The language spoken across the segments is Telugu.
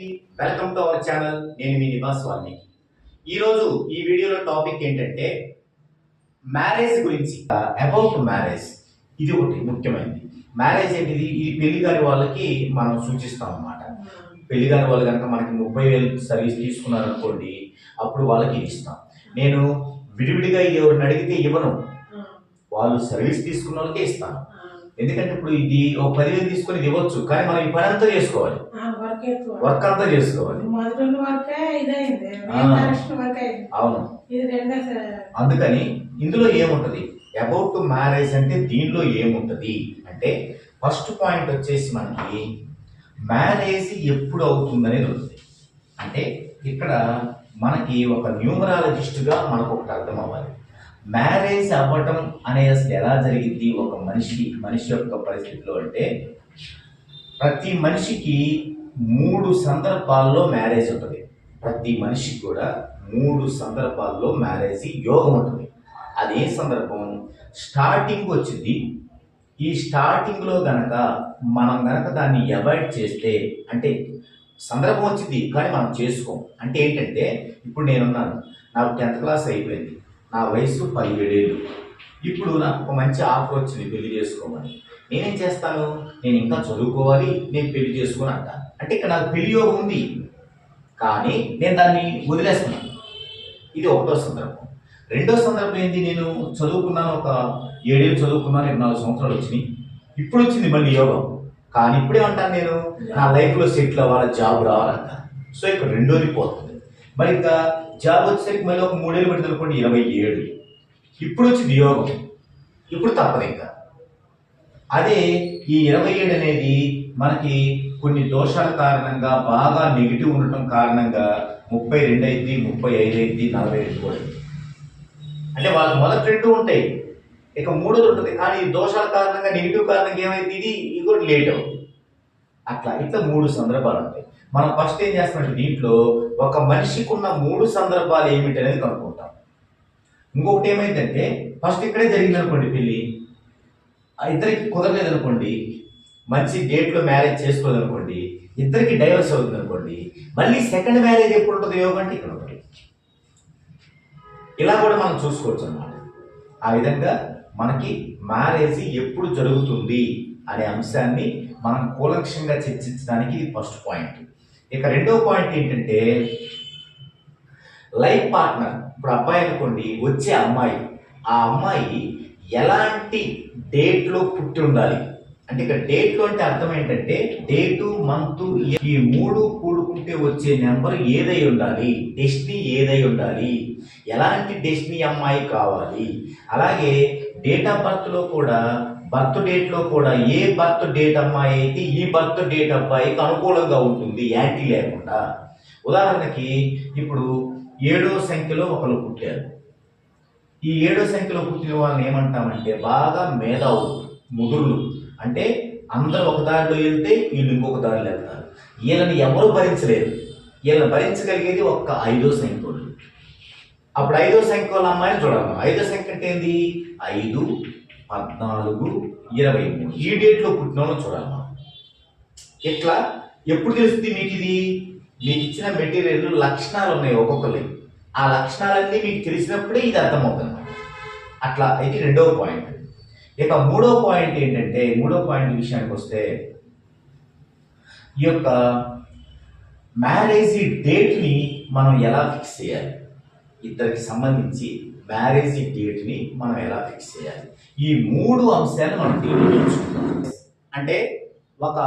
Welcome to our channel. నేను మీ నివాస్ వాల్మీకి. ఈరోజు ఈ వీడియోలో టాపిక్ ఏంటంటే మ్యారేజ్ గురించి. అబౌట్ మ్యారేజ్ ఇది ఒకటి ముఖ్యమైనది. మ్యారేజ్ అనేది ఇది పెళ్ళి గారి వాళ్ళకి మనం సూచిస్తాం అన్నమాట. పెళ్ళి గారి వాళ్ళు కనుక మనకి ముప్పై వేలు సర్వీస్ తీసుకున్నారు అనుకోండి అప్పుడు వాళ్ళకి ఇస్తాం. నేను విడివిడిగా ఎవరిని అడిగితే ఇవ్వను. వాళ్ళు సర్వీస్ తీసుకున్న వాళ్ళకే ఇస్తాను. ఎందుకంటే ఇప్పుడు ఇది ఒక పదివేలు తీసుకొని ఇది ఇవ్వచ్చు. కానీ మనం ఈ పని అంతా చేసుకోవాలి. వర్క్ అంతా చేసుకోవాలి. అవును. అందుకని ఇందులో ఏముంటది? అబౌట్ టు మ్యారేజ్ అంటే దీనిలో ఏముంటది? అంటే ఫస్ట్ పాయింట్ వచ్చేసి మనకి మ్యారేజ్ ఎప్పుడు అవుతుందనేది ఉంటుంది అంటే ఇక్కడ మనకి ఒక న్యూమరాలజిస్ట్గా మనకు ఒకటి అర్థం అవ్వాలి. మ్యారేజ్ అవ్వటం అనేది అసలు ఎలా జరిగింది? ఒక మనిషి మనిషి యొక్క పరిస్థితిలో అంటే ప్రతి మనిషికి మూడు సందర్భాల్లో మ్యారేజ్ ఉంటుంది. ప్రతి మనిషికి కూడా మూడు సందర్భాల్లో మ్యారేజ్ యోగం ఉంటుంది. అదే సందర్భం స్టార్టింగ్ వచ్చింది. ఈ స్టార్టింగ్లో గనక మనం గనక దాన్ని అవాయిడ్ చేస్తే అంటే సందర్భం వచ్చింది కానీ మనం చేసుకోం. అంటే ఏంటంటే ఇప్పుడు నేనున్నాను. నాకు టెన్త్ క్లాస్ అయిపోయింది. నా వయసు పదిహేడేళ్ళు. ఇప్పుడు నాకు ఒక మంచి ఆఫర్ వచ్చింది పెళ్ళి చేసుకోమని. నేనేం చేస్తాను? నేను ఇంకా చదువుకోవాలి నేను పెళ్ళి చేసుకుని అంటాను. అంటే ఇక్కడ నాకు పెళ్ళి యోగం ఉంది. కానీ నేను దాన్ని వదిలేస్తున్నాను. ఇది ఒకటో సందర్భం. రెండో సందర్భం ఏంటి నేను చదువుకున్నాను ఒక ఏడేళ్ళు చదువుకున్నాను ఇరవై నాలుగు సంవత్సరాలు వచ్చినాయి. ఇప్పుడు వచ్చింది మళ్ళీ యోగం. కానీ ఇప్పుడేమంటాను నేను నా లైఫ్లో సెటిల్ అవ్వాలి జాబ్ రావాలంట. సో ఇక్కడ రెండోది పోతుంది. మరి ఇంకా జాబ్ వచ్చేసరికి మళ్ళీ ఒక మూడేళ్ళు పడింది అనుకోండి ఇరవై ఏడు. ఇప్పుడు వచ్చింది యోగం. ఇప్పుడు తప్పదు ఇంకా. అదే ఈ ఇరవై ఏడు అనేది మనకి కొన్ని దోషాల కారణంగా బాగా నెగిటివ్ ఉండటం కారణంగా ముప్పై రెండు అయింది ముప్పై ఐదు అయింది నలభై ఐదు కూడా అంటే వాళ్ళు మొదటి రెండు ఉంటాయి. ఇక మూడోది ఉంటుంది. కానీ ఈ దోషాల కారణంగా నెగిటివ్ కారణంగా ఏమైంది? ఇది ఇది కూడా లేట్ అవుతుంది. అట్లా ఇట్లా మూడు సందర్భాలు ఉంటాయి. మనం ఫస్ట్ ఏం చేస్తామంటే దీంట్లో ఒక మనిషికి ఉన్న మూడు సందర్భాలు ఏమిటి అనేది కనుక్కుంటాం. ఇంకొకటి ఏమైందంటే ఫస్ట్ ఇక్కడే జరిగింది అనుకోండి పెళ్ళి. ఆ ఇద్దరికి కుదరలేదు అనుకోండి మంచి డేట్లో మ్యారేజ్ చేసుకోలేదు అనుకోండి ఇద్దరికి డైవర్స్ అవుతుంది అనుకోండి మళ్ళీ సెకండ్ మ్యారేజ్ ఎప్పుడు ఉంటుంది యోగం అంటే ఇక్కడ ఉంటుంది ఇలా కూడా మనం చూసుకోవచ్చు అన్నమాట. ఆ విధంగా మనకి మ్యారేజ్ ఎప్పుడు జరుగుతుంది అనే అంశాన్ని మనం కూలంక్షంగా చర్చించడానికి ఇది ఫస్ట్ పాయింట్ ఇక రెండో పాయింట్ ఏంటంటే లైఫ్ పార్ట్నర్ ఇప్పుడు అబ్బాయి అనుకోండి వచ్చే అమ్మాయి ఆ అమ్మాయి ఎలాంటి డేట్లో పుట్టి ఉండాలి? అంటే ఇక్కడ డేట్లో అంటే అర్థం ఏంటంటే డేటు మంత్ ఈ మూడు కూడుకుంటే వచ్చే నెంబర్ ఏదై ఉండాలి? డెస్టినీ ఏదై ఉండాలి? ఎలాంటి డెస్టినీ అమ్మాయి కావాలి? అలాగే డేట్ ఆఫ్ బర్త్లో కూడా బర్త్ డేట్లో కూడా ఏ బర్త్ డేట్ అమ్మాయి అయితే ఈ బర్త్ డేట్ అబ్బాయికి అనుకూలంగా ఉంటుంది? యాంటీ లేకుండా. ఉదాహరణకి ఇప్పుడు ఏడో సంఖ్యలో ఒకరు పుట్టారు. ఈ ఏడో సంఖ్యలో పుట్టిన వాళ్ళని ఏమంటామంటే బాగా మేధావులు ముదురులు. అంటే అందరూ ఒక దారిలో వెళ్తే వీళ్ళు ఇంకొక దారిలో వెళ్తారు. వీళ్ళని ఎవరు భరించలేరు. వీళ్ళని భరించగలిగేది ఒక్క ఐదో సంఖ్యలు అప్పుడు ఐదో సంఖ్య అమ్మాయిని చూడాలి. ఐదో సంఖ్య అంటే ఏంది? ఐదు పద్నాలుగు ఇరవై మూడు. ఈ డేట్లో పుట్టిన చూడాలి ఇట్లా ఎప్పుడు తెలుస్తుంది మీకు ఇది? మీకు ఇచ్చిన మెటీరియల్ లక్షణాలు ఉన్నాయి ఒక్కొక్కరి ఆ లక్షణాలన్నీ మీకు తెలిసినప్పుడే ఇది అర్థమవుతుంది. అట్లా ఇది రెండవ పాయింట్. ఇక మూడో పాయింట్ ఏంటంటే మూడో పాయింట్ విషయానికి వస్తే ఈ యొక్క మ్యారేజ్ డేట్ని మనం ఎలా ఫిక్స్ చేయాలి? ఇద్దరికి సంబంధించి మ్యారేజ్ డేట్ని మనం ఎలా ఫిక్స్ చేయాలి? ఈ మూడు అంశాలు మనం దీంట్లో అంటే ఒక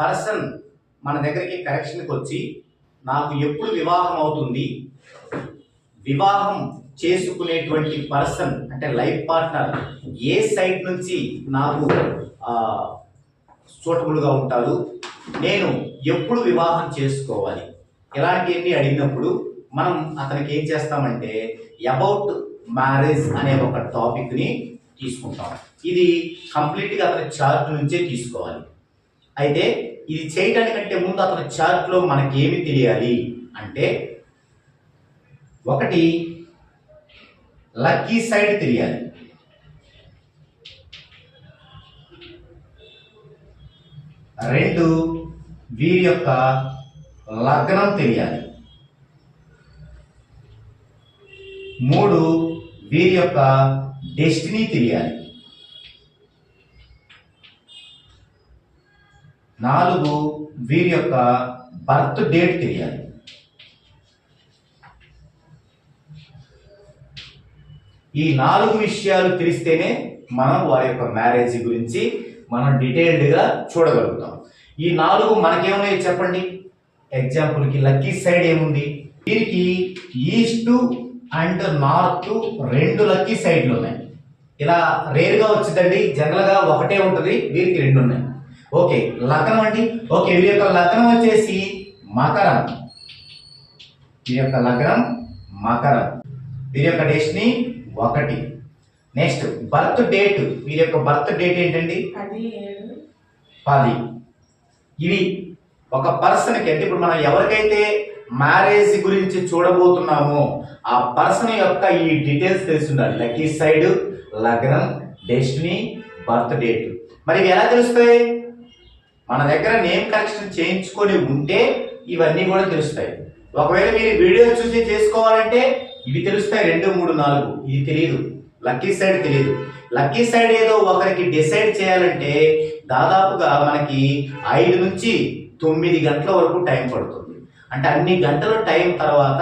పర్సన్ మన దగ్గరికి కరెక్షన్కి వచ్చి నాకు ఎప్పుడు వివాహం అవుతుంది? వివాహం చేసుకునేటువంటి పర్సన్ అంటే లైఫ్ పార్ట్నర్ ఏ సైడ్ నుంచి నాకు సూటబుల్గా ఉంటారు నేను ఎప్పుడు వివాహం చేసుకోవాలి? ఇలాంటివన్నీ అడిగినప్పుడు మనం అతనికి ఏం చేస్తామంటే అబౌట్ మ్యారేజ్ అనే ఒక టాపిక్ని తీసుకుంటాం. ఇది కంప్లీట్గా అతని చార్ట్ నుంచే తీసుకోవాలి. అయితే ఇది చేయడానికంటే ముందు అతని చార్ట్లో మనకి ఏమి తెలియాలి? అంటే ఒకటి లక్కీ సైడ్ తెలియాలి రెండు వీరి యొక్క లగ్నం తెలియాలి మూడు వీరి యొక్క డెస్టినీ తెలియాలి నాలుగు వీరి యొక్క బర్త్ డేట్ తెలియాలి ఈ నాలుగు విషయాలు తెలిస్తేనే మనం వారి యొక్క మ్యారేజ్ గురించి మనం డీటెయిల్డ్గా చూడగలుగుతాం. ఈ నాలుగు మనకేమున్నాయి చెప్పండి? ఎగ్జాంపుల్కి లక్కీ సైడ్ ఏముంది? వీరికి ఈస్ట్ అండ్ నార్త్ రెండు లక్కీ సైడ్లు ఉన్నాయి. ఇలా రేరుగా వచ్చిందండి జనరల్గా ఒకటే ఉంటుంది వీరికి రెండు ఉన్నాయి. ఓకే లగ్నం అండి. ఓకే వీరి యొక్క లగ్నం వచ్చేసి మకరం. వీరి యొక్క లగ్నం మకరం. వీరి యొక్క డెస్టినీ ఒకటి. నెక్స్ట్ బర్త్ డేట్ వీరి యొక్క బర్త్ డేట్ ఏంటండి? పది. ఇవి ఒక పర్సన్కి అంటే ఇప్పుడు మనం ఎవరికైతే మ్యారేజ్ గురించి చూడబోతున్నామో ఆ పర్సన్ యొక్క ఈ డీటెయిల్స్ తెలుసుండాలి లక్కీ సైడ్ లగ్నం డెస్టినీ బర్త్ డేట్ మరి ఇవి ఎలా తెలుస్తాయి? మన దగ్గర నేమ్ కరెక్షన్ చేయించుకొని ఉంటే ఇవన్నీ కూడా తెలుస్తాయి. ఒకవేళ మీరు వీడియో చూసి చేసుకోవాలంటే ఇవి తెలుస్తాయి రెండు మూడు నాలుగు. ఇది తెలియదు లక్కీ సైడ్ తెలియదు లక్కీ సైడ్ ఏదో ఒకరికి డిసైడ్ చేయాలంటే దాదాపుగా మనకి ఐదు నుంచి తొమ్మిది గంటల వరకు టైం పడుతుంది. అంటే అన్ని గంటల టైం తర్వాత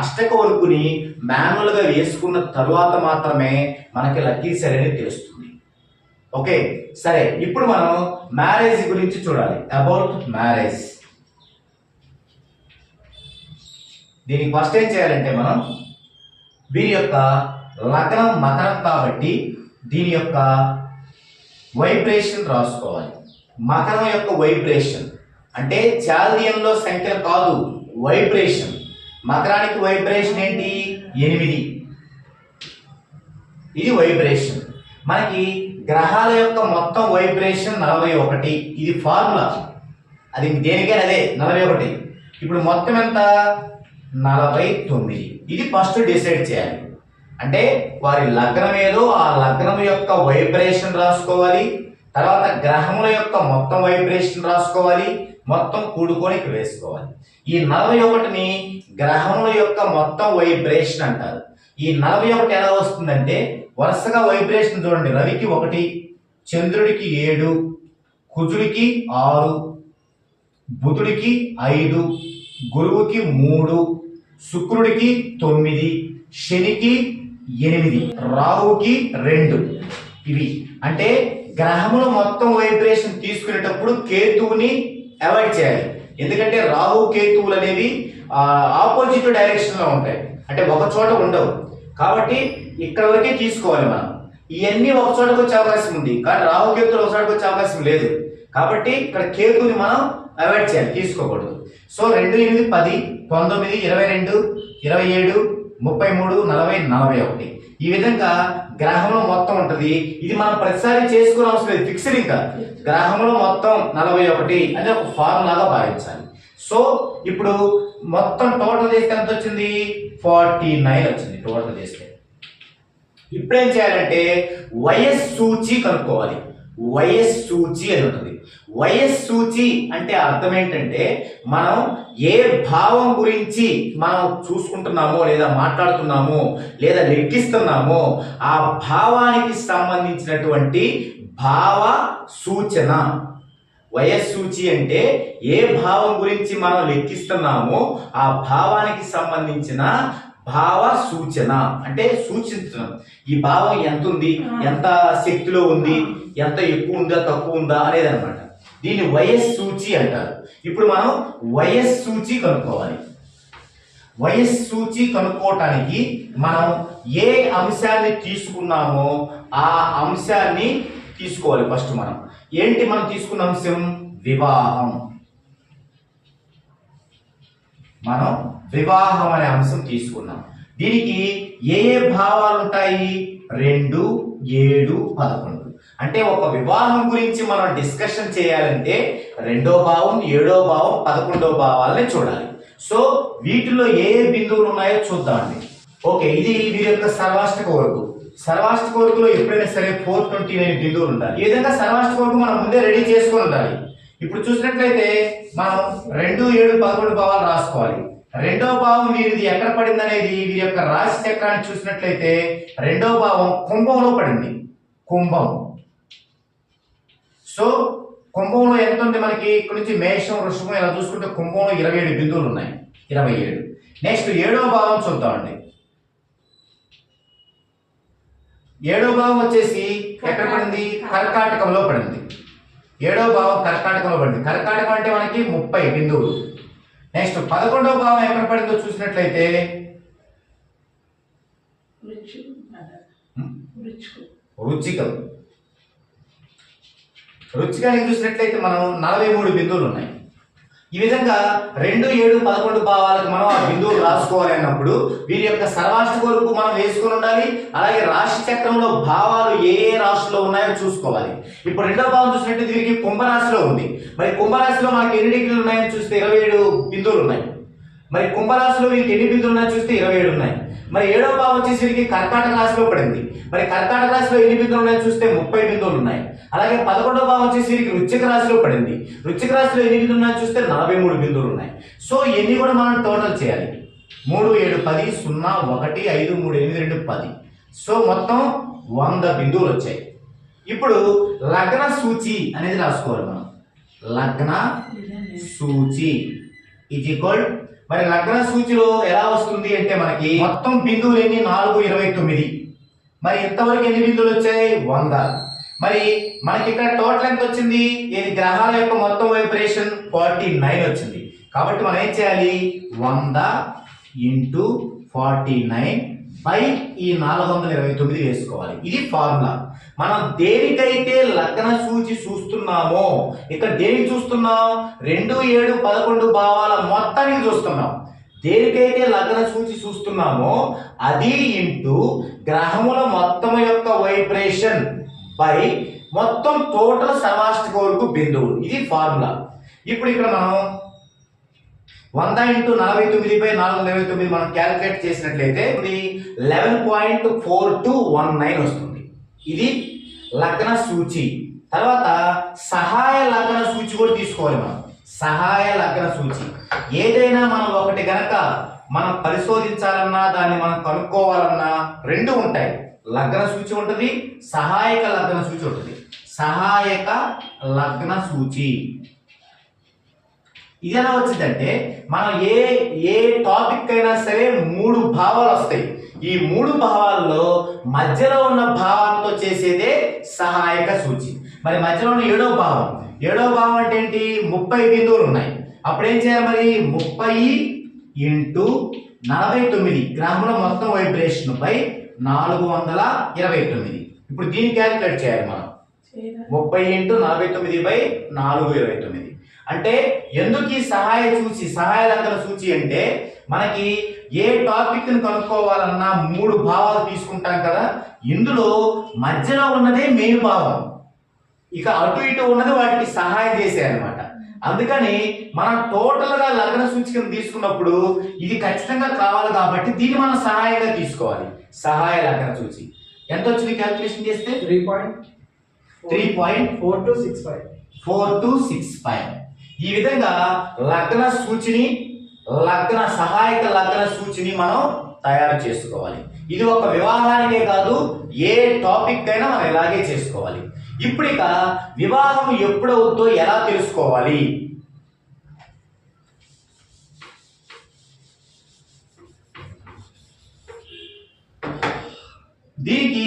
అష్టక వరకుని మాన్యువల్గా వేసుకున్న తర్వాత మాత్రమే మనకి లక్కీ సైడ్ అనేది తెలుస్తుంది. ఓకే సరే ఇప్పుడు మనం మ్యారేజ్ గురించి చూడాలి. అబౌట్ మ్యారేజ్ దీనికి ఫస్ట్ ఏం చేయాలంటే మనం వీరి యొక్క లగ్నం మకరం కాబట్టి దీని యొక్క వైబ్రేషన్ రాసుకోవాలి. మకరం యొక్క వైబ్రేషన్. అంటే చాల్దియంలో సంఖ్య కాదు వైబ్రేషన్. మకరానికి వైబ్రేషన్ ఏంటి? ఎనిమిది. ఇది వైబ్రేషన్. మనకి గ్రహాల యొక్క మొత్తం వైబ్రేషన్ నలభై ఒకటి. ఇది ఫార్ములా. అది దేనికైనా అదే నలభై ఒకటి. ఇప్పుడు మొత్తం ఎంత? నలభై తొమ్మిది. ఇది ఫస్ట్ డిసైడ్ చేయాలి. అంటే వారి లగ్నం ఏదో ఆ లగ్నం యొక్క వైబ్రేషన్ రాసుకోవాలి. తర్వాత గ్రహముల యొక్క మొత్తం వైబ్రేషన్ రాసుకోవాలి. మొత్తం కూడుకొని వేసుకోవాలి. ఈ నలభై ఒకటిని గ్రహముల యొక్క మొత్తం వైబ్రేషన్ అంటారు. ఈ నలభై ఒకటి ఎలా వస్తుందంటే వరుసగా వైబ్రేషన్ చూడండి. రవికి ఒకటి చంద్రుడికి ఏడు కుజుడికి ఆరు బుధుడికి ఐదు గురువుకి మూడు శుక్రుడికి తొమ్మిది శనికి ఎనిమిది రాహుకి రెండు. ఇవి. అంటే గ్రహములు మొత్తం వైబ్రేషన్ తీసుకునేటప్పుడు కేతువుని అవాయిడ్ చేయాలి. ఎందుకంటే రాహు కేతువులు అనేవి ఆపోజిట్ డైరెక్షన్లో ఉంటాయి. అంటే ఒక చోట ఉండవు. కాబట్టి ఇక్కడ వరకే తీసుకోవాలి మనం. ఇవన్నీ ఒక చోటకు వచ్చే అవకాశం ఉంది. కానీ రాహు కేతువులు ఒక చోటకు వచ్చే అవకాశం లేదు. కాబట్టి ఇక్కడ కేతువుని మనం అవాయిడ్ చేయాలి. తీసుకోకూడదు. సో రెండు ఎనిమిది పది. పంతొమ్మిది ఇరవై రెండు ఇరవై ఏడు ముప్పై మూడు నలభై నలభై ఒకటి. ఈ విధంగా గ్రహంలో మొత్తం ఉంటుంది. ఇది మనం ప్రతిసారి చేసుకునే అవసరం లేదు. ఫిక్స్డ్ ఇంకా. గ్రహంలో మొత్తం నలభై ఒకటి అని ఒక ఫార్ములాగా భావించాలి. సో ఇప్పుడు మొత్తం టోటల్ చేస్తే ఎంత వచ్చింది? ఫార్టీ నైన్ వచ్చింది టోటల్ చేస్తే. ఇప్పుడేం చేయాలంటే వయస్ సూచి కనుక్కోవాలి. వయస్ సూచి అని ఉంటుంది. వయస్ సూచి అంటే అర్థం ఏంటంటే మనం ఏ భావం గురించి మనం చూసుకుంటున్నామో లేదా మాట్లాడుతున్నామో లేదా లెక్కిస్తున్నామో ఆ భావానికి సంబంధించినటువంటి భావ సూచన. వయస్సూచి అంటే ఏ భావం గురించి మనం లెక్కిస్తున్నామో ఆ భావానికి సంబంధించిన భావ సూచన. అంటే సూచించడం. ఈ భావం ఎంత ఉంది ఎంత శక్తిలో ఉంది? ఎంత ఎక్కువ ఉందా తక్కువ ఉందా అనేది అనమాట దీన్ని వయస్సూచి అంటారు. ఇప్పుడు మనం వయస్సూచి కనుక్కోవాలి. వయస్సూచి కనుక్కోవటానికి మనం ఏ అంశాన్ని తీసుకున్నామో ఆ అంశాన్ని తీసుకోవాలి ఫస్ట్ మనం. ఏంటి మనం తీసుకున్న అంశం? వివాహం. మనం వివాహం అనే అంశం తీసుకున్నాం. దీనికి ఏ ఏ భావాలు ఉంటాయి రెండు ఏడు పదకొండు. అంటే ఒక వివాహం గురించి మనం డిస్కషన్ చేయాలంటే రెండో భావం ఏడో భావం పదకొండో భావాలని చూడాలి. సో వీటిలో ఏ ఏ బిందువులు ఉన్నాయో చూద్దామండి. ఓకే ఇది వీరి యొక్క సర్వాష్టక వరకు సర్వాష్టక వరకులో ఎప్పుడైనా సరే ఫోర్ ట్వంటీ నైన్ బిందువులు ఉండాలి. ఈ విధంగా సర్వాష్టక వరకు మనం ముందే రెడీ చేసుకొని ఉండాలి. ఇప్పుడు చూసినట్లయితే మనం రెండు ఏడు పదకొండు భావాలు రాసుకోవాలి. రెండో భావం వీరిది ఎక్కడ పడింది అనేది వీరి యొక్క రాశి చక్రాన్ని చూసినట్లయితే రెండో భావం కుంభంలో పడింది. కుంభం. సో కుంభంలో ఎంత ఉంది మనకి? ఇక్కడ నుంచి మేషం వృషభం ఇలా చూసుకుంటే కుంభంలో ఇరవై ఏడు బిందువులు ఉన్నాయి. ఇరవై ఏడు. నెక్స్ట్ ఏడో భావం చూద్దామండి ఏడో భావం వచ్చేసి ఎక్కడ పడింది? కర్కాటకంలో పడింది. ఏడో భావం కర్కాటకంలో పడింది. కర్కాటకం అంటే మనకి ముప్పై బిందువులు. నెక్స్ట్ పదకొండవ భావం ఎక్కడ పడిందో చూసినట్లయితే? రుచి రుచికు రుచిగా చూసినట్లయితే మనం నలభై మూడు బిందువులు ఉన్నాయి. ఈ విధంగా రెండు ఏడు పదకొండు భావాలకు మనం ఆ బిందువులు రాసుకోవాలి అన్నప్పుడు వీరి యొక్క సర్వాష్ట కొరకు మనం వేసుకొని ఉండాలి అలాగే రాశి చక్రంలో భావాలు ఏ ఏ రాశిలో ఉన్నాయో చూసుకోవాలి. ఇప్పుడు రెండో భావం చూసినట్టు వీరికి కుంభరాశిలో ఉంది. మరి కుంభరాశిలో మనకి ఎన్ని డిగ్రీలు ఉన్నాయని చూస్తే ఇరవై ఏడు బిందువులు ఉన్నాయి. మరి కుంభరాశిలో వీరికి ఎన్ని బిందువులు ఉన్నాయో చూస్తే ఇరవై ఏడు ఉన్నాయి. మరి ఏడో భావం వచ్చేసి వీరికి కర్కాటక రాశిలో పడింది. మరి కర్కాటక రాశిలో ఎన్ని బిందువులు ఉన్నాయో చూస్తే ముప్పై బిందువులు ఉన్నాయి. అలాగే పదకొండవ భావం వచ్చేసి వీరికి వృచ్చిక రాశిలో పడింది. వృచ్చిక రాశిలో ఎన్ని బిందువులు ఉన్నాయో చూస్తే నలభై మూడు బిందువులు ఉన్నాయి. సో ఎన్ని కూడా మనం టోటల్ చేయాలి. మూడు ఏడు పది సున్నా ఒకటి ఐదు మూడు ఎనిమిది రెండు పది. సో మొత్తం వంద బిందువులు వచ్చాయి. ఇప్పుడు లగ్న సూచి అనేది రాసుకోవాలి మనం. లగ్న సూచి ఈజ్ ఈక్వల్ మరి లగ్న సూచిలో ఎలా వస్తుంది అంటే మనకి మొత్తం బిందువులు ఎన్ని? నాలుగు ఇరవై తొమ్మిది. మరి ఇంతవరకు ఎన్ని బిందువులు వచ్చాయి? వంద. మరి మనకి ఇక్కడ టోటల్ ఎంత వచ్చింది? ఇది గ్రహాల యొక్క మొత్తం వైబ్రేషన్? ఫార్టీ నైన్ వచ్చింది. కాబట్టి మనం ఏం చేయాలి? వంద ఇంటూ ఫార్టీ నైన్ బై ఈ నాలుగు వందల ఇరవై తొమ్మిది వేసుకోవాలి. ఇది ఫార్ములా. మనం దేనికైతే లగ్న సూచి చూస్తున్నామో ఇక్కడ దేనికి చూస్తున్నాం? రెండు ఏడు పదకొండు భావాల మొత్తానికి చూస్తున్నాం. దేనికైతే లగ్న సూచి చూస్తున్నామో అది ఇంటూ గ్రహముల మొత్తం యొక్క వైబ్రేషన్. బై మొత్తం టోటల్ సర్వాష్టిక వరకు బిందువులు ఇది ఫార్ములా. ఇప్పుడు ఇక్కడ మనం వంద ఇంటూ నలభై తొమ్మిది బై నాలుగు వందల ఇరవై తొమ్మిది మనం క్యాలిక్యులేట్ చేసినట్లయితే ఇది eleven point four two one nine వస్తుంది. ఇది లగ్న సూచి. తర్వాత సహాయ లగ్న సూచి కూడా తీసుకోవాలి మనం. సహాయ లగ్న సూచి. ఏదైనా మనం ఒకటి గనక మనం పరిశోధించాలన్నా దాన్ని మనం కనుక్కోవాలన్నా రెండు ఉంటాయి. లగ్న సూచి ఉంటుంది సహాయక లగ్న సూచి ఉంటుంది. సహాయక లగ్న సూచి. ఇది ఎలా వచ్చిందంటే మనం ఏ ఏ టాపిక్ అయినా సరే మూడు భావాలు వస్తాయి. ఈ మూడు భావాల్లో మధ్యలో ఉన్న భావాలతో చేసేదే సహాయక సూచి. మరి మధ్యలో ఉన్న ఏడో భావం. ఏడో భావం అంటే ఏంటి? ముప్పై బిందువులు ఉన్నాయి. అప్పుడు ఏం చేయాలి మరి? ముప్పై ఇంటూ నలభై తొమ్మిది. గ్రాముల మొత్తం వైబ్రేషన్ పై నాలుగు వందల ఇరవై తొమ్మిది. ఇప్పుడు దీన్ని క్యాలిక్యులేట్ చేయాలి మనం. ముప్పై ఇంటూ నలభై తొమ్మిది బై నాలుగు ఇరవై తొమ్మిది. అంటే ఎందుకు ఈ సహాయ సూచి సహాయ లగ్న సూచి అంటే మనకి ఏ టాపిక్ని కనుక్కోవాలన్నా మూడు భావాలు తీసుకుంటాం కదా. ఇందులో మధ్యలో ఉన్నదే మెయిన్ భావం. ఇక అటు ఇటు ఉన్నది వాటికి సహాయం చేసే అనమాట అందుకని మనం టోటల్గా లగ్న సూచికను తీసుకున్నప్పుడు ఇది ఖచ్చితంగా కావాలి కాబట్టి దీన్ని మనం సహాయంగా తీసుకోవాలి. సహాయ లగ్న సూచి ఎంత వచ్చింది క్యాల్కులేషన్ చేస్తే? Three point three point four two six five. Four two six five ఈ విధంగా లగ్న సూచిని లగ్న సహాయక లగ్న సూచిని మనం తయారు చేసుకోవాలి. ఇది ఒక వివాహానికే కాదు ఏ టాపిక్ అయినా మనం ఇలాగే చేసుకోవాలి. ఇప్పుడు ఇక వివాహం ఎప్పుడవుద్దో ఎలా తెలుసుకోవాలి? దీనికి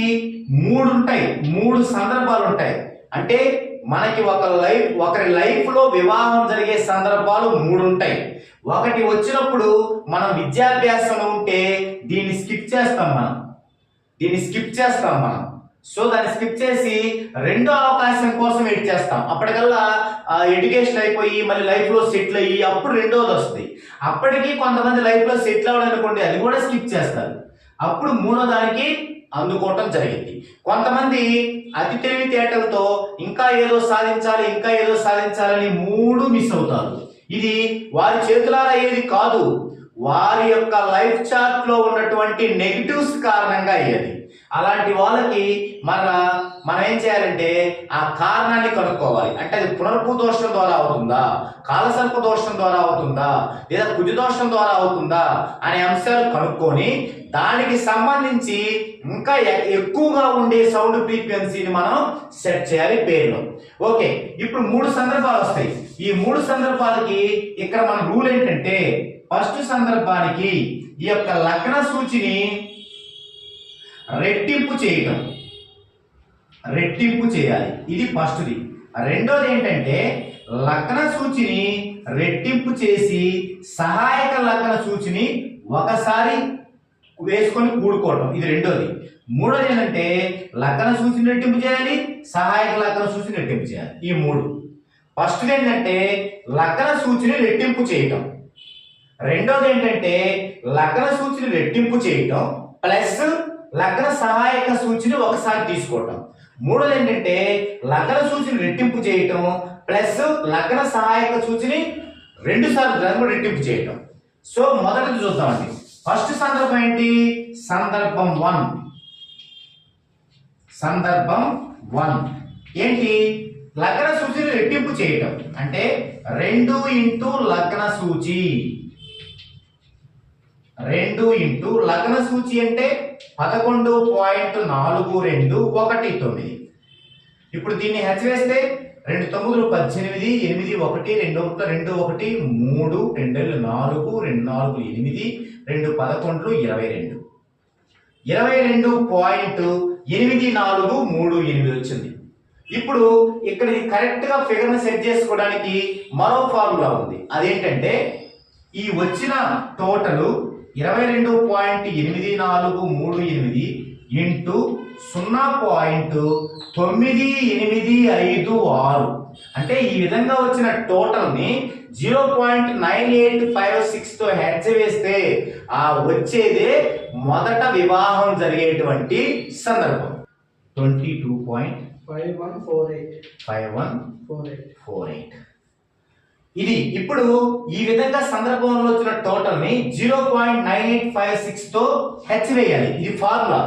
మూడు ఉంటాయి మూడు సందర్భాలు ఉంటాయి అంటే మనకి ఒక లైఫ్ ఒకరి లైఫ్లో వివాహం జరిగే సందర్భాలు మూడు ఉంటాయి ఒకటి వచ్చినప్పుడు మనం విద్యాభ్యాసంలో ఉంటే దీన్ని స్కిప్ చేస్తాం మనం. దీన్ని స్కిప్ చేస్తాం మనం. సో దాన్ని స్కిప్ చేసి రెండో అవకాశం కోసం వెయిట్ చేస్తాం. అప్పటికల్లా ఎడ్యుకేషన్ అయిపోయి మళ్ళీ లైఫ్లో సెటిల్ అయ్యి అప్పుడు రెండోది వస్తుంది. అప్పటికి కొంతమంది లైఫ్లో సెటిల్ అవ్వడం అనుకోండి అది కూడా స్కిప్ చేస్తారు. అప్పుడు మూడో దానికి అందుకోవటం జరిగింది. కొంతమంది అతి తెలివితేటలతో ఇంకా ఏదో సాధించాలి ఇంకా ఏదో సాధించాలని మూడు మిస్ అవుతారు. ఇది వారి చేతులారా కాదు. వారి యొక్క లైఫ్ చార్ట్లో ఉన్నటువంటి నెగిటివ్స్ కారణంగా అయ్యేది. అలాంటి వాళ్ళకి మన మనం ఏం చేయాలంటే ఆ కారణాన్ని కనుక్కోవాలి. అంటే అది పునర్పు దోషం ద్వారా అవుతుందా? కాలసర్ప దోషం ద్వారా అవుతుందా? లేదా కుజ దోషం ద్వారా అవుతుందా? అనే అంశాలు కనుక్కొని దానికి సంబంధించి ఇంకా ఎక్కువగా ఉండే సౌండ్ ఫ్రీక్వెన్సీని మనం సెట్ చేయాలి పేరులో. ఓకే ఇప్పుడు మూడు సందర్భాలు వస్తాయి. ఈ మూడు సందర్భాలకి ఇక్కడ మన రూల్ ఏంటంటే ఫస్ట్ సందర్భానికి ఈ యొక్క లగ్న సూచిని రెట్టింపు చేయటం. రెట్టింపు చేయాలి. ఇది ఫస్ట్ది. రెండోది ఏంటంటే లగ్న సూచిని రెట్టింపు చేసి సహాయక లగ్న సూచిని ఒకసారి వేసుకొని కూడుకోవటం. ఇది రెండోది. మూడోది ఏంటంటే లగ్న సూచిని రెట్టింపు చేయాలి సహాయక లగ్న సూచిని రెట్టింపు చేయాలి. ఈ మూడు. ఫస్ట్ ఏంటంటే లగ్న సూచిని రెట్టింపు చేయటం. రెండోది ఏంటంటే లగ్న సూచిని రెట్టింపు చేయటం ప్లస్ లగ్న సహాయక సూచిని ఒకసారి తీసుకోవటం. మూడోది ఏంటంటే లగ్న సూచిని రెట్టింపు చేయటం ప్లస్ లగ్న సహాయక సూచిని రెండు సార్లు రెట్టింపు చేయటం. సో మొదటిది చూద్దామండి. ఫస్ట్ సందర్భం ఏంటి? సందర్భం వన్. సందర్భం వన్. ఏంటి? లగ్న సూచిని రెట్టింపు చేయటం. అంటే రెండు ఇంటూ లగ్న సూచి. రెండు ఇంటూ లగ్న సూచి అంటే పదకొండు పాయింట్ నాలుగు రెండు ఒకటి తొమ్మిది. ఇప్పుడు దీన్ని హెచ్ వేస్తే రెండు తొమ్మిదిలు పద్దెనిమిది ఎనిమిది ఒకటి రెండు ఒకటి రెండు ఒకటి మూడు రెండు నాలుగు రెండు నాలుగు ఎనిమిది రెండు పదకొండు ఇరవై రెండు. ఇరవై రెండు పాయింట్ ఎనిమిది నాలుగు మూడు ఎనిమిది వచ్చింది. ఇప్పుడు ఇక్కడ కరెక్ట్గా ఫిగర్ సెట్ చేసుకోవడానికి మరో ఫార్ములా ఉంది. అదేంటంటే ఈ వచ్చిన టోటలు ఇరవై రెండు పాయింట్ ఎనిమిది నాలుగు మూడు ఎనిమిది ఇంటూ సున్నా పాయింట్ తొమ్మిది ఎనిమిది ఐదు ఆరు. అంటే ఈ విధంగా వచ్చిన టోటల్ని zero point nine eight five సిక్స్తో హెడ్జ్ వేస్తే ఆ వచ్చేదే మొదట వివాహం జరిగేటువంటి సందర్భం. Twenty two point five one four eight. Five one four eight. Four eight. ఇది ఇప్పుడు ఈ విధంగా సందర్భంలో వచ్చిన టోటల్ని zero point nine eight five సిక్స్తో హెచ్ వేయాలి. ఇది ఫార్ములా.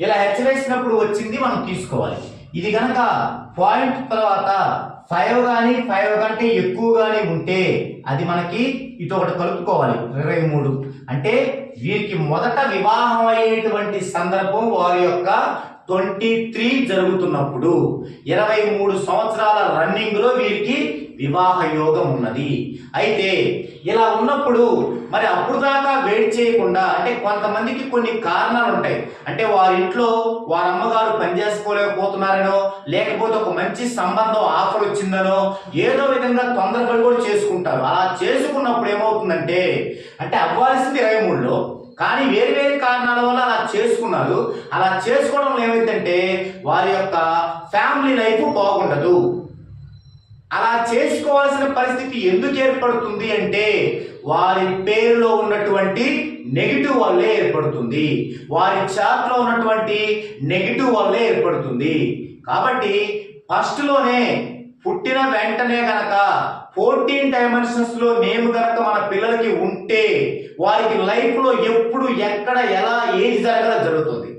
ఇలా హెచ్ వేసినప్పుడు వచ్చింది మనం తీసుకోవాలి. ఇది కనుక పాయింట్ తర్వాత ఫైవ్ కానీ ఫైవ్ కంటే ఎక్కువ కానీ ఉంటే అది మనకి ఇటు ఒకటి కలుపుకోవాలి. ఇరవై మూడు. అంటే వీరికి మొదట వివాహం అయ్యేటువంటి సందర్భం వారి యొక్క ట్వంటీ త్రీ జరుగుతున్నప్పుడు ఇరవై మూడు సంవత్సరాల రన్నింగ్లో వీరికి వివాహ యోగం ఉన్నది అయితే ఇలా ఉన్నప్పుడు మరి అప్పుడు దాకా వెయిట్ చేయకుండా అంటే కొంతమందికి కొన్ని కారణాలు ఉంటాయి అంటే వారి ఇంట్లో వారి అమ్మగారు పని చేసుకోలేకపోతున్నారనో లేకపోతే ఒక మంచి సంబంధం ఆఫర్ వచ్చిందనో ఏదో విధంగా తొందరపడి కూడా చేసుకుంటారు. అలా చేసుకున్నప్పుడు ఏమవుతుందంటే అంటే అవ్వాల్సింది ఇరవై మూడులో కానీ వేరు వేరు కారణాల వల్ల అలా చేసుకున్నారు. అలా చేసుకోవడం ఏమైందంటే వారి యొక్క ఫ్యామిలీ లైఫ్ బాగుండదు. అలా చేసుకోవాల్సిన పరిస్థితి ఎందుకు ఏర్పడుతుంది అంటే వారి పేరులో ఉన్నటువంటి నెగిటివ్ వల్లే ఏర్పడుతుంది. వారి చార్ట్ ఉన్నటువంటి నెగిటివ్ వల్లే ఏర్పడుతుంది. కాబట్టి ఫస్ట్లోనే పుట్టిన వెంటనే గనక ఫోర్టీన్ డైమెన్షన్స్లో నేమ్ గనక మన పిల్లలకి ఉంటే వారికి లైఫ్లో ఎప్పుడు ఎక్కడ ఎలా ఏది జరగడం జరుగుతుంది.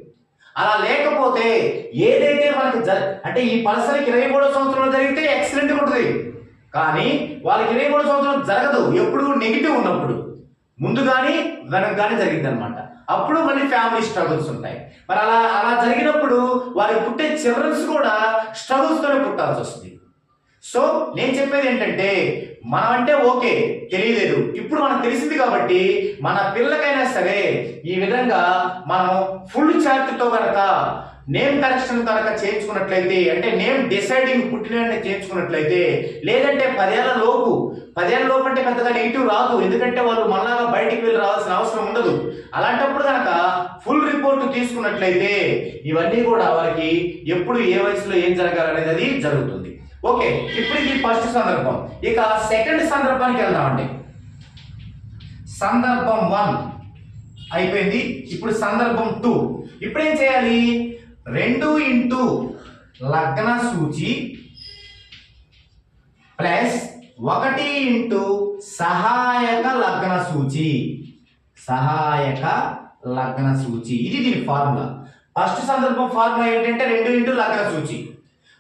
అలా లేకపోతే ఏదైతే మనకి అంటే ఈ పల్సర్కి ఇరవై మూడో సంవత్సరంలో జరిగితే ఎక్సలెంట్ ఉంటుంది. కానీ వాళ్ళకి ఇరవై మూడో సంవత్సరం జరగదు. ఎప్పుడు నెగిటివ్ ఉన్నప్పుడు. ముందు కానీ వెనక కానీ జరిగింది అనమాట అప్పుడు మళ్ళీ ఫ్యామిలీ స్ట్రగుల్స్ ఉంటాయి. మరి అలా అలా జరిగినప్పుడు వారికి పుట్టే చిల్డ్రన్స్ కూడా స్ట్రగుల్స్తోనే పుట్టాల్సి వస్తుంది. సో నేను చెప్పేది ఏంటంటే మనం అంటే ఓకే తెలియలేదు. ఇప్పుడు మనకు తెలిసింది కాబట్టి మన పిల్లకైనా సరే ఈ విధంగా మనం ఫుల్ చార్ట్తో కనుక నేమ్ కరెక్షన్ కనుక చేయించుకున్నట్లయితే అంటే నేమ్ డిసైడింగ్ పుట్టిన చేయించుకున్నట్లయితే లేదంటే పదేళ్ళ లోపు పదేళ్ళ లోపు అంటే పెద్దగా నెగిటివ్ రాదు. ఎందుకంటే వాళ్ళు మళ్ళాగా బయటికి వెళ్ళి రావాల్సిన అవసరం ఉండదు. అలాంటప్పుడు కనుక ఫుల్ రిపోర్ట్ తీసుకున్నట్లయితే ఇవన్నీ కూడా వారికి ఎప్పుడు ఏ వయసులో ఏం జరగాలనేది అది జరుగుతుంది. ఓకే ఇప్పుడు ఇది ఫస్ట్ సందర్భం. ఇక సెకండ్ సందర్భానికి వెళ్దామండి. సందర్భం వన్ అయిపోయింది. ఇప్పుడు సందర్భం టూ ఇప్పుడు ఏం చేయాలి? రెండు ఇంటూ లగ్న సూచి ప్లస్ ఒకటి ఇంటూ సహాయక లగ్న సూచి. సహాయక లగ్న సూచి. ఇది దీని ఫార్ములా ఫస్ట్ సందర్భం ఫార్ములా ఏంటంటే రెండు ఇంటూ లగ్న సూచి.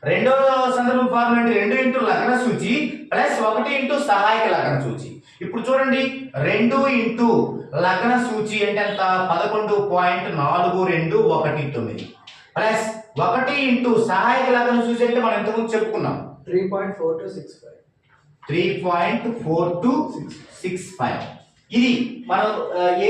రెండో సందర్భం ఫార్ములా ఏంటి రెండు ఇంటూ లగ్న సూచి ప్లస్ ఒకటి ఇంటూ సహాయక లగ్న సూచి. ఇప్పుడు చూడండి రెండు ఇంటూ లగ్న సూచి అంటే ఎంత? పదకొండు పాయింట్ నాలుగు రెండు ఒకటి తొమ్మిది. ప్లస్ ఒకటి ఇంటూ సహాయక లగ్న సూచి అంటే మనం ఇంతకుముందు చెప్పుకున్నాం. Three point four two six five. Three point four two six. Five. ఇది మనం ఏ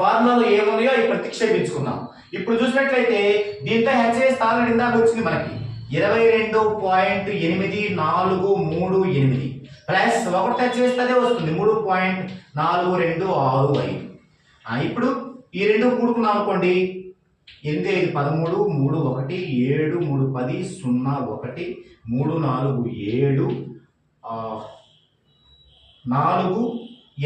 ఫార్ములాలో ఏమున్నాయో ప్రతిక్షేపించుకున్నాం ఇప్పుడు చూసినట్లయితే దీంతో హెచ్ఐఎస్ ఆల్రెడీ ఇందాక వచ్చింది మనకి. ఇరవై రెండు పాయింట్ ఎనిమిది నాలుగు మూడు ఎనిమిది. ప్లస్ ఒకటి చేస్తే వస్తుంది. మూడు పాయింట్ నాలుగు రెండు ఆరు ఐదు. ఇప్పుడు ఈ రెండు కూడుకున్నాం అనుకోండి. ఎనిమిది ఐదు పదమూడు మూడు ఒకటి ఏడు మూడు పది సున్నా ఒకటి మూడు నాలుగు ఏడు నాలుగు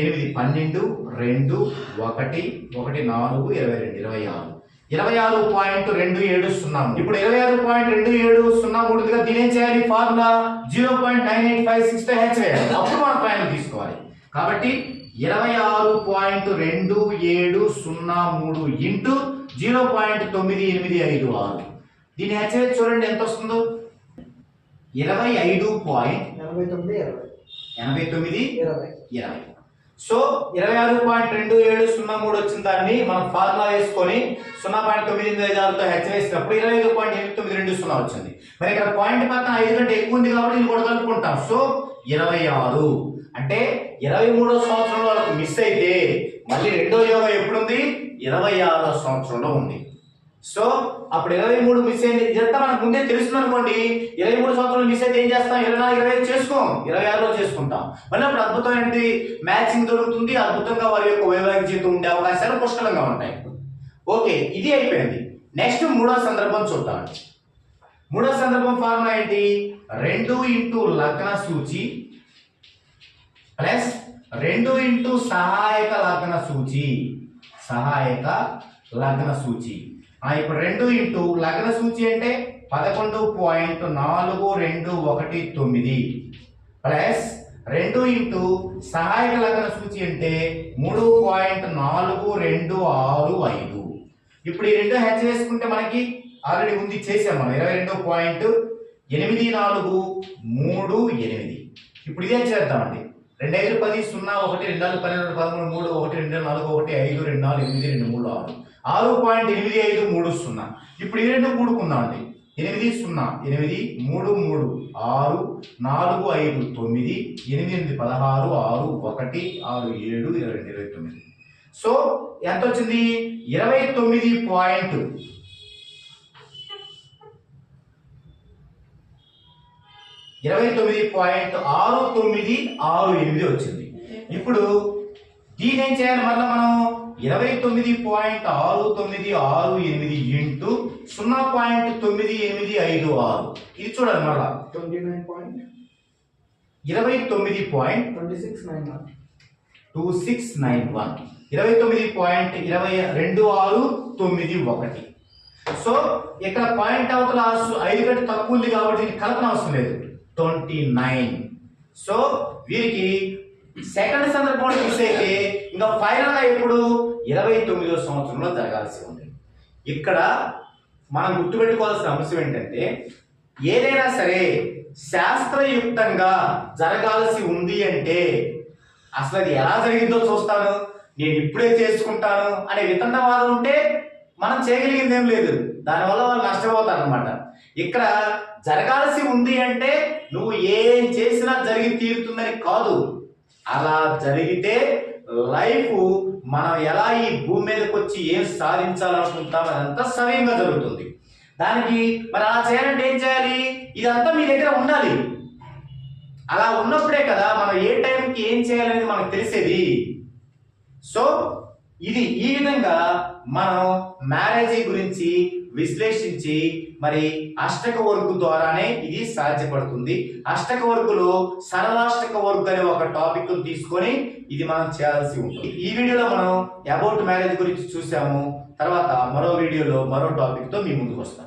ఎనిమిది పన్నెండు రెండు ఒకటి ఒకటి నాలుగు ఇరవై రెండు ఇరవై ఆరు. ఇరవై ఆరు పాయింట్ రెండు ఏడు సున్నా. ఇప్పుడు ఇరవై ఆరు పాయింట్ రెండు ఏడు సున్నా మూడుగా దీని ఏం చేయాలి? Formula zero point nine eight five six H వేయాలి. అప్పుడు మనం ఫైనల్ తీసుకోవాలి. కాబట్టి ఇరవై ఆరు పాయింట్ రెండు ఏడు సున్నా మూడు ఇంటూ జీరో పాయింట్ తొమ్మిది ఎనిమిది ఐదు ఆరు. దీని హెచ్ చూడండి ఎంత వస్తుందో? ఇరవై ఐదు పాయింట్ ఎనభై తొమ్మిది ఇరవై. ఎనభై తొమ్మిది ఇరవై. ఇరవై. సో ఇరవై ఆరు పాయింట్ రెండు ఏడు సున్నా మూడు వచ్చిన దాన్ని మనం ఫార్ములా వేసుకొని సున్నా పాయింట్ తొమ్మిది ఎనిమిది ఐదు ఆరుతో హెచ్చ వేసినప్పుడు ఇరవై ఐదు పాయింట్ ఎనిమిది తొమ్మిది రెండు సున్నా వచ్చింది. మరి ఇక్కడ పాయింట్ పక్కన ఐదు కంటే ఎక్కువ ఉంది కాబట్టి ఇది కూడా కలుపుకుంటాం సో ఇరవై ఆరు. అంటే ఇరవై మూడో సంవత్సరంలో వాళ్ళకి మిస్ అయితే మళ్ళీ రెండో యోగం ఎప్పుడుంది? ఇరవై ఆరో సంవత్సరంలో ఉంది. సో అప్పుడు ఇరవై మూడు మిస్ అయింది. ఇదంతా మనకు ముందే తెలుస్తుంది అనుకోండి. ఇరవై మూడు సంవత్సరాలు మిస్ అయితే ఏం చేస్తాం? ఇరవై నాలుగు ఇరవై ఐదు చేసుకోం ఇరవై ఆరులో చేసుకుంటాం. మళ్ళీ అప్పుడు అద్భుతమైన మ్యాచింగ్ దొరుకుతుంది. అద్భుతంగా వారి యొక్క వైవాహిక జీవితం ఉండే అవకాశాలు పుష్కలంగా ఉంటాయి. ఓకే ఇది అయిపోయింది. నెక్స్ట్ మూడో సందర్భం చూద్దాం. మూడో సందర్భం ఫార్ములా ఏంటి? రెండు ఇంటూ లగ్న సూచి ప్లస్ రెండు ఇంటూ సహాయక లగ్న సూచి. సహాయక లగ్న సూచి. ఇప్పుడు రెండు ఇంటూ లగ్న సూచి అంటే పదకొండు పాయింట్ నాలుగు రెండు ఒకటి తొమ్మిది. ప్లస్ రెండు ఇంటూ సహాయక లగ్న సూచి అంటే మూడు పాయింట్ నాలుగు రెండు ఆరు ఐదు. ఇప్పుడు ఈ రెండు హెచ్ వేసుకుంటే మనకి ఆల్రెడీ ఉంది చేసాం మనం. ఇరవై రెండు పాయింట్ ఎనిమిది నాలుగు మూడు ఎనిమిది. ఇప్పుడు ఇదే చేద్దామండి. రెండు ఐదు పది సున్నా ఒకటి రెండు నాలుగు పన్నెండు పదమూడు మూడు ఒకటి రెండు నాలుగు ఒకటి ఐదు రెండు నాలుగు ఎనిమిది రెండు మూడు ఆరు. ఆరు పాయింట్ ఎనిమిది ఐదు మూడు సున్నా. ఇప్పుడు ఈ రెండు కూడుకుందామండి. ఎనిమిది సున్నా ఎనిమిది మూడు మూడు ఆరు నాలుగు ఐదు తొమ్మిది ఎనిమిది ఎనిమిది పదహారు ఆరు ఒకటి ఆరు ఏడు ఇరవై ఇరవై తొమ్మిది. సో ఎంత వచ్చింది ఇరవై తొమ్మిది పాయింట్ ఇరవై తొమ్మిది పాయింట్ ఆరు తొమ్మిది ఆరు ఎనిమిది వచ్చింది. ఇప్పుడు దీని ఏం చేయాలి మళ్ళీ మనం? ఇరవై తొమ్మిది పాయింట్ ఆరు తొమ్మిది ఆరు ఎనిమిది ఇంటూ సున్నా పాయింట్ తొమ్మిది ఎనిమిది ఐదు ఆరు. ఇది చూడాలి మళ్ళా. ట్వంటీ నైన్ పాయింట్ ఇరవై తొమ్మిది point twenty six nine one two six nine one ఇరవై తొమ్మిది పాయింట్ ఇరవై రెండు ఆరు తొమ్మిది ఒకటి. సో ఇక్కడ పాయింట్ అవతల ఐదు కంటే తక్కువ ఉంది కాబట్టి దీనికి కల్పన అవసరం లేదు. Twenty nine. సో వీరికి సెకండ్ సందర్భంలో అయితే ఇంకా ఫైనల్గా ఇప్పుడు ఇరవై తొమ్మిదో సంవత్సరంలో జరగాల్సి ఉంది. ఇక్కడ మనం గుర్తుపెట్టుకోవాల్సిన అంశం ఏంటంటే ఏదైనా సరే శాస్త్రయుక్తంగా జరగాల్సి ఉంది అంటే అసలు అది ఎలా జరిగిందో చూస్తాను నేను ఇప్పుడే చేసుకుంటాను అనే వితండవాదం ఉంటే మనం చేయగలిగింది ఏం లేదు. దానివల్ల వాళ్ళు నష్టపోతారు అనమాట ఇక్కడ జరగాల్సి ఉంది అంటే నువ్వు ఏం చేసినా జరిగి తీరుతుందని కాదు. అలా జరిగితే లైఫ్ మనం ఎలా ఈ భూమి మీదకి వచ్చి ఏం సాధించాలనుకుంటాం అదంతా సవ్యంగా జరుగుతుంది. దానికి మరి అలా చేయాలంటే ఏం చేయాలి? ఇదంతా మీ దగ్గర ఉండాలి. అలా ఉన్నప్పుడే కదా మనం ఏ టైంకి ఏం చేయాలనేది మనకు తెలిసేది. సో ఇది ఈ విధంగా మనం మ్యారేజీ గురించి విశ్లేషించి మరి అష్టక వర్గు ద్వారానే ఇది సాధ్యపడుతుంది అష్టక వర్గులో సరళాష్టక వర్గు అనే ఒక టాపిక్ తీసుకొని ఇది మనం చేయాల్సి ఉంటుంది. ఈ వీడియోలో మనం అబౌట్ మ్యారేజ్ గురించి చూసాము. తర్వాత మరో వీడియోలో మరో టాపిక్తో మీ ముందుకు వస్తాం.